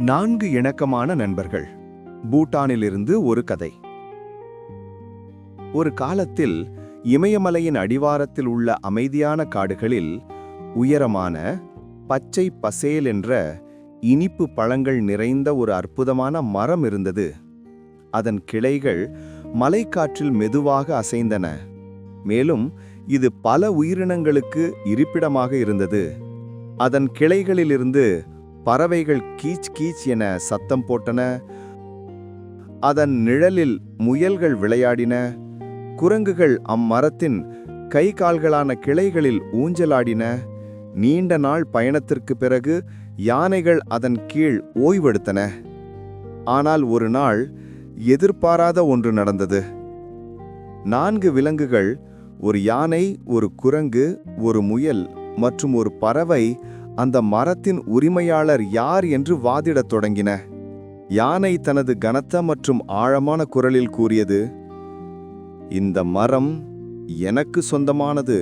நான்கு இணக்கமான நண்பர்கள். பூட்டானிலிருந்து ஒரு கதை. ஒரு காலத்தில் இமயமலையின் அடிவாரத்தில் உள்ள அமைதியான காடுகளில் உயரமான பச்சை பசேல் என்ற இனிப்பு பழங்கள் நிறைந்த ஒரு அற்புதமான மரம் இருந்தது. அதன் கிளைகள் மலைக்காற்றில் மெதுவாக அசைந்தன. மேலும் இது பல உயிரினங்களுக்கு இருப்பிடமாக இருந்தது. அதன் கிளைகளிலிருந்து பறவைகள் கீச் கீச் என சத்தம் போட்டன. அதன் நிழலில் முயல்கள் விளையாடின. குரங்குகள் அம்மரத்தின் கை கால்களான கிளைகளில் ஊஞ்சலாடின. நீண்ட நாள் பயணத்திற்கு பிறகு யானைகள் அதன் கீழ் ஓய்வெடுத்தன. ஆனால் ஒரு நாள் எதிர்பாராத ஒன்று நடந்தது. நான்கு விலங்குகள் ஒரு யானை ஒரு குரங்கு ஒரு முயல் மற்றும் ஒரு பறவை அந்த மரத்தின் உரிமையாளர் யார் என்று வாதிடத் தொடங்கின. யானை தனது கனத்த மற்றும் ஆழமான குரலில் கூறியது இந்த மரம் எனக்கு சொந்தமானது.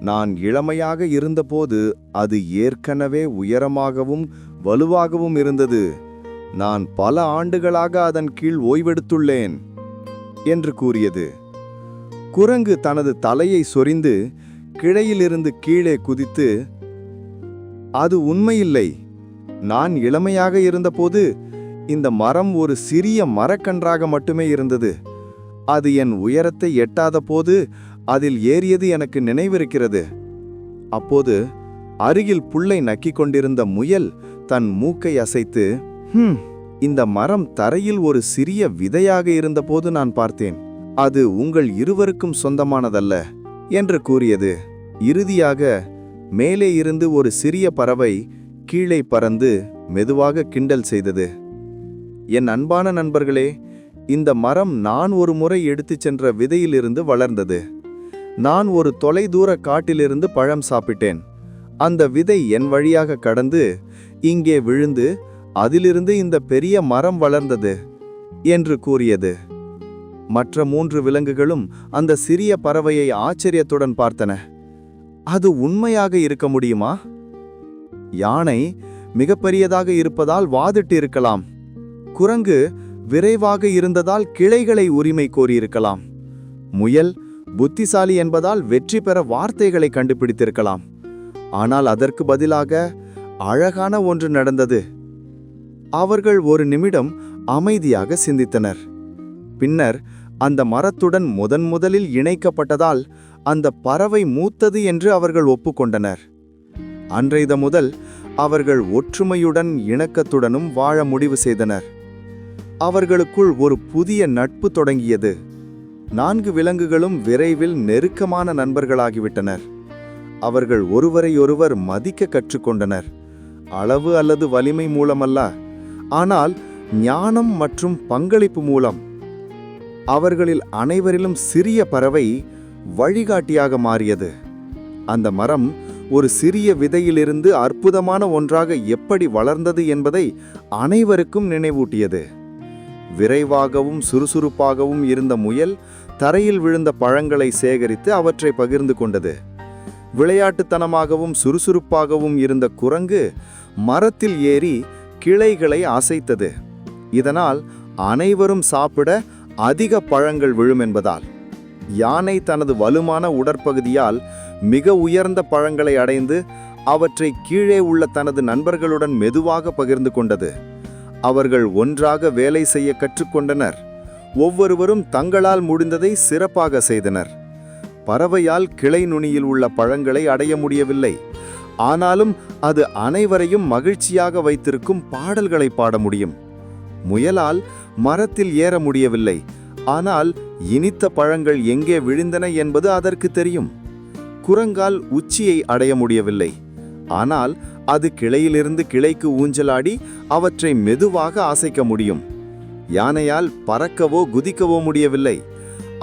நான் இளமையாக இருந்தபோது அது ஏற்கனவே உயரமாகவும் வலுவாகவும் இருந்தது. நான் பல ஆண்டுகளாக அதன் கீழ் ஓய்வெடுத்துள்ளேன் என்று கூறியது. குரங்கு தனது தலையை சொரிந்து கிளையிலிருந்து கீழே குதித்து அது உண்மையில்லை. நான் இளமையாக இருந்தபோது இந்த மரம் ஒரு சிறிய மரக்கன்றாக மட்டுமே இருந்தது. அது என் உயரத்தை எட்டாத போது அதில் ஏறியது எனக்கு நினைவிருக்கிறது. அப்போது அருகில் புல்லை நக்கிக் கொண்டிருந்த முயல் தன் மூக்கை அசைத்து ஹம் இந்த மரம் தரையில் ஒரு சிறிய விதையாக இருந்தபோது நான் பார்த்தேன். அது உங்கள் இருவருக்கும் சொந்தமானதல்ல என்று கூறியது. இறுதியாக மேலே இருந்து ஒரு சிறிய பறவை கீழே பறந்து மெதுவாக கிண்டல் செய்தது. என் அன்பான நண்பர்களே இந்த மரம் நான் ஒரு முறை எடுத்துச் சென்ற விதையிலிருந்து வளர்ந்தது. நான் ஒரு தொலைதூர காட்டிலிருந்து பழம் சாப்பிட்டேன். அந்த விதை என் வழியாக கடந்து இங்கே விழுந்து அதிலிருந்து இந்த பெரிய மரம் வளர்ந்தது என்று கூறியது. மற்ற மூன்று விலங்குகளும் அந்த சிறிய பறவையை ஆச்சரியத்துடன் பார்த்தன. அது உண்மையாக இருக்க முடியுமா? யானை மிகப்பெரியதாக இருப்பதால் வாதிட்டு இருக்கலாம் குரங்கு விரைவாக இருந்ததால் கிளைகளை உரிமை கோரியிருக்கலாம். முயல் புத்திசாலி என்பதால் வெற்றி பெற வார்த்தைகளை கண்டுபிடித்திருக்கலாம். ஆனால் அதற்கு பதிலாக அழகான ஒன்று நடந்தது. அவர்கள் ஒரு நிமிடம் அமைதியாக சிந்தித்தனர். பின்னர் அந்த மரத்துடன் முதன் முதலில் இணைக்கப்பட்டதால் அந்த பறவை மூத்தது என்று அவர்கள் ஒப்புக்கொண்டனர். அன்றைத முதல் அவர்கள் ஒற்றுமையுடன் இணக்கத்துடனும் வாழ முடிவு செய்தனர். அவர்களுக்குள் ஒரு புதிய நட்பு தொடங்கியது. நான்கு விலங்குகளும் விரைவில் நெருக்கமான நண்பர்களாகிவிட்டனர். அவர்கள் ஒருவரையொருவர் மதிக்க கற்றுக்கொண்டனர். அளவு அல்லது வலிமை மூலமல்ல ஆனால் ஞானம் மற்றும் பங்களிப்பு மூலம். அவர்களில் அனைவரிலும் சிறிய பறவை வழிகாட்டியாக மாறியது. அந்த மரம் ஒரு சிறிய விதையிலிருந்து அற்புதமான ஒன்றாக எப்படி வளர்ந்தது என்பதை அனைவருக்கும் நினைவூட்டியது. விரைவாகவும் சுறுசுறுப்பாகவும் இருந்த முயல் தரையில் விழுந்த பழங்களை சேகரித்து அவற்றை பகிர்ந்து கொண்டது. விளையாட்டுத்தனமாகவும் சுறுசுறுப்பாகவும் இருந்த குரங்கு மரத்தில் ஏறி கிளைகளை அசைத்தது. இதனால் அனைவரும் சாப்பிட அதிக பழங்கள் விழும் என்பதால். யானை தனது வலுமான உடற்பகுதியால் மிக உயர்ந்த பழங்களை அடைந்து அவற்றை கீழே உள்ள தனது நண்பர்களுடன் மெதுவாக பகிர்ந்து கொண்டது. அவர்கள் ஒன்றாக வேலை செய்ய கற்றுக்கொண்டனர். ஒவ்வொருவரும் தங்களால் முடிந்ததை சிறப்பாக செய்தனர். பறவையால் கிளை நுனியில் உள்ள பழங்களை அடைய முடியவில்லை. ஆனாலும் அது அனைவரையும் மகிழ்ச்சியாக வைத்திருக்கும் பாடல்களை பாட முடியும். முயலால் மரத்தில் ஏற முடியவில்லை. ஆனால் இனித்த பழங்கள் எங்கே விழுந்தன என்பது அதற்கு தெரியும். குரங்கால் உச்சியை அடைய முடியவில்லை. ஆனால் அது கிளையிலிருந்து கிளைக்கு ஊஞ்சலாடி அவற்றை மெதுவாக அசைக்க முடியும். யானையால் பறக்கவோ குதிக்கவோ முடியவில்லை.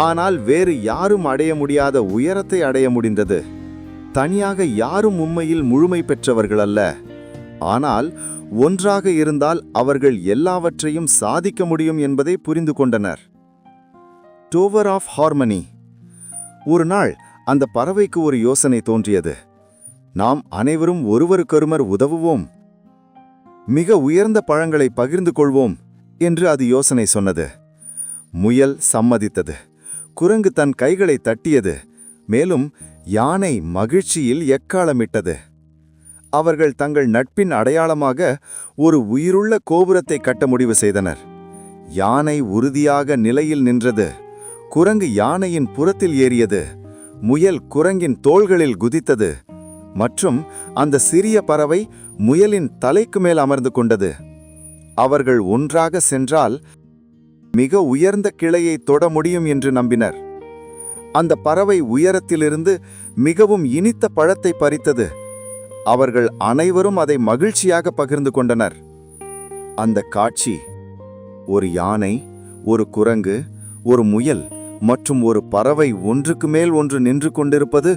ஆனால் வேறு யாரும் அடைய முடியாத உயரத்தை அடைய முடிந்தது. தனியாக யாரும் உண்மையில் முழுமை பெற்றவர்கள் அல்ல. ஆனால் ஒன்றாக இருந்தால் அவர்கள் எல்லாவற்றையும் சாதிக்க முடியும் என்பதை புரிந்து கொண்டனர். டோவர் ஆஃப் ஹார்மனி ஒரு நாள் அந்த பறவைக்கு ஒரு யோசனை தோன்றியது. நாம் அனைவரும் ஒருவருக்கொருவர் உதவுவோம். மிக உயர்ந்த பழங்களை பகிர்ந்து கொள்வோம் என்று அது யோசனை சொன்னது. முயல் சம்மதித்தது. குரங்கு தன் கைகளை தட்டியது. மேலும் யானை மகிழ்ச்சியில் எக்காலமிட்டது. அவர்கள் தங்கள் நட்பின் அடையாளமாக ஒரு உயிருள்ள கோபுரத்தை கட்ட முடிவு செய்தனர். யானை உறுதியாக நிலையில் நின்றது. குரங்கு யானையின் புறத்தில் ஏறியது. முயல் குரங்கின் தோள்களில் குதித்தது. மற்றும் அந்த சிறிய பறவை முயலின் தலைக்கு மேல் அமர்ந்து கொண்டது. அவர்கள் ஒன்றாக சென்றால் மிக உயர்ந்த கிளையை தொட முடியும் என்று நம்பினர். அந்த பறவை உயரத்திலிருந்து மிகவும் இனித்த பழத்தை பறித்தது. அவர்கள் அனைவரும் அதை மகிழ்ச்சியாக பகிர்ந்து கொண்டனர். அந்த காட்சி ஒரு யானை ஒரு குரங்கு ஒரு முயல் மற்றும் ஒரு பறவை ஒன்றுக்கு மேல் ஒன்று நின்று கொண்டிருப்பது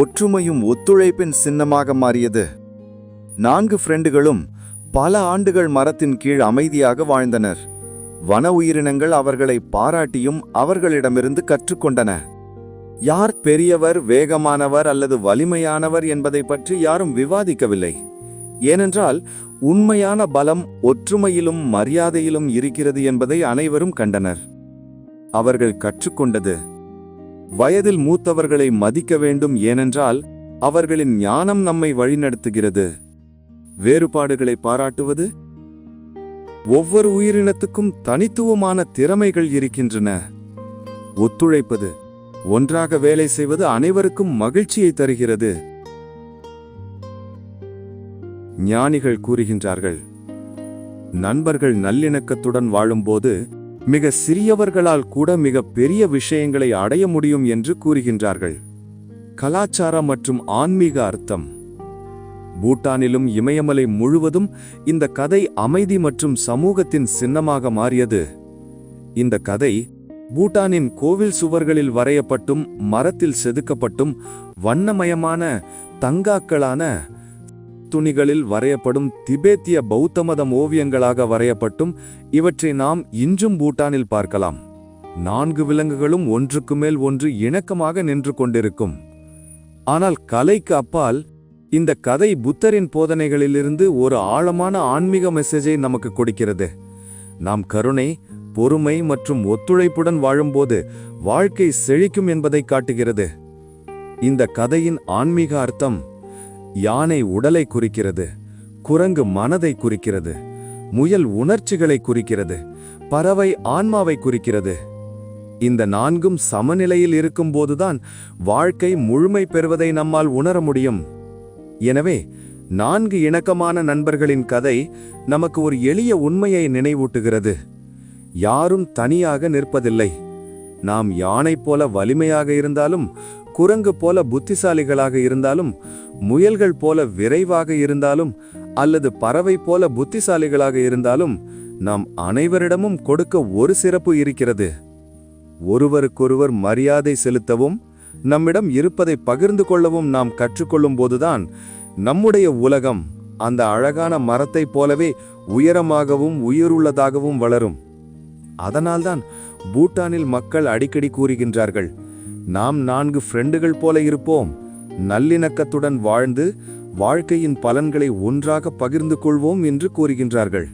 ஒற்றுமையும் ஒத்துழைப்பின் சின்னமாக மாறியது. நான்கு ஃப்ரெண்டுகளும் பல ஆண்டுகள் மரத்தின் கீழ் அமைதியாக வாழ்ந்தனர். வன உயிரினங்கள் அவர்களை பாராட்டியும் அவர்களிடமிருந்து கற்றுக்கொண்டன. யார் பெரியவர் வேகமானவர் அல்லது வலிமையானவர் என்பதை பற்றி யாரும் விவாதிக்கவில்லை. ஏனென்றால் உண்மையான பலம் ஒற்றுமையிலும் மரியாதையிலும் இருக்கிறது என்பதை அனைவரும் கண்டனர். அவர்கள் கற்றுக்கொண்டது. வயதில் மூத்தவர்களை மதிக்க வேண்டும் ஏனென்றால் அவர்களின் ஞானம் நம்மை வழிநடத்துகிறது. வேறுபாடுகளை பாராட்டுவது? ஒவ்வொரு உயிரினத்துக்கும் தனித்துவமான திறமைகள் இருக்கின்றன. ஒத்துழைப்பது? ஒன்றாக வேலை செய்வது அனைவருக்கும் மகிழ்ச்சியை தருகிறது. ஞானிகள் கூறுகின்றார்கள் நண்பர்கள் நல்லிணக்கத்துடன் வாழும்போது மிக சிறியவர்களால் கூட மிக பெரிய விஷயங்களை அடைய முடியும் என்று கூறுகின்றார்கள். கலாச்சார மற்றும் ஆன்மீக அர்த்தம். பூட்டானிலும் இமயமலை முழுவதும் இந்த கதை அமைதி மற்றும் சமூகத்தின் சின்னமாக மாறியது. இந்த கதை பூட்டானின் கோவில் சுவர்களில் வரையப்பட்டும் மரத்தில் செதுக்கப்பட்டும் வண்ணமயமான தங்காக்களான துணிகளில் வரையப்படும் திபேத்திய பௌத்த மதம் ஓவியங்களாக வரையப்பட்டும் இவற்றை நாம் இன்றும் பூட்டானில் பார்க்கலாம். நான்கு விலங்குகளும் ஒன்றுக்கு மேல் ஒன்று இணக்கமாக நின்று கொண்டிருக்கும். ஆனால் கலைக்கு அப்பால் இந்த கதை புத்தரின் போதனைகளிலிருந்து ஒரு ஆழமான ஆன்மீக மெசேஜை நமக்கு கொடுக்கிறது. நாம் கருணை பொறுமை மற்றும் ஒத்துழைப்புடன் வாழும்போது வாழ்க்கை செழிக்கும் என்பதை காட்டுகிறது. இந்த கதையின் ஆன்மீக அர்த்தம் யானை உடலை குறிக்கிறது குரங்கு மனதை குறிக்கிறது முயல் உணர்ச்சிகளை குறிக்கிறது பறவை ஆன்மாவை குறிக்கிறது. இந்த நான்கும் சமநிலையில் இருக்கும்போதுதான் வாழ்க்கை முழுமை பெறுவதை நம்மால் உணர முடியும். எனவே நான்கு இணக்கமான நண்பர்களின் கதை நமக்கு ஒரு எளிய உண்மையை நினைவூட்டுகிறது. யாரும் தனியாக நிற்பதில்லை. நாம் யானை போல வலிமையாக இருந்தாலும் குரங்கு போல புத்திசாலிகளாக இருந்தாலும் முயல்கள் போல விரைவாக இருந்தாலும் அல்லது பறவை போல புத்திசாலிகளாக இருந்தாலும் நாம் அனைவரிடமும் கொடுக்க ஒரு சிறப்பு இருக்கிறது. ஒருவருக்கொருவர் மரியாதை செலுத்தவும் நம்மிடம் இருப்பதை பகிர்ந்து கொள்ளவும் நாம் கற்றுக்கொள்ளும் போதுதான் நம்முடைய உலகம் அந்த அழகான மரத்தைப் போலவே உயரமாகவும் உயிருள்ளதாகவும் வளரும். அதனால்தான் பூட்டானில் மக்கள் அடிக்கடி கூறுகின்றார்கள் நாம் நான்கு ஃப்ரெண்டுகள் போல இருப்போம். நல்லிணக்கத்துடன் வாழ்ந்து வாழ்க்கையின் பலன்களை ஒன்றாக பகிர்ந்து கொள்வோம் என்று கூறுகின்றார்கள்.